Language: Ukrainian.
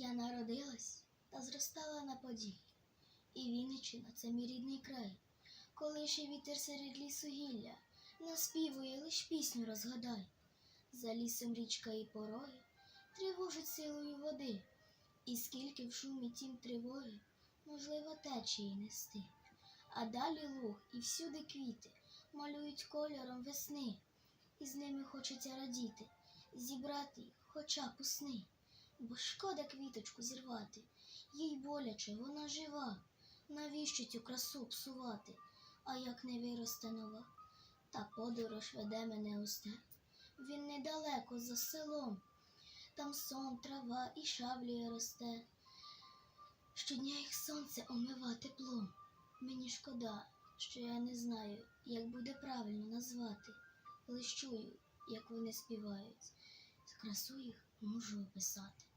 Я народилась та зростала на поділі, і Вінниччина це мій рідний край. Коли ще вітер серед лісу гілля, наспівує лиш пісню розгадай. За лісом річка і пороги тривожить силою води, і скільки в шумі тім тривоги, можливо, течії нести. А далі луг і всюди квіти малюють кольором весни, і з ними хочеться радіти, зібрати їх хоча б у сни. Бо шкода квіточку зірвати, їй боляче, вона жива. Навіщо цю красу псувати? А як не виросте нова, та подорож веде мене у степ. Він недалеко за селом, там сон, трава і шаблі росте. Щодня їх сонце омива теплом. Мені шкода, що я не знаю, як буде правильно назвати. Лиш чую, як вони співають. Красу їх можу описати.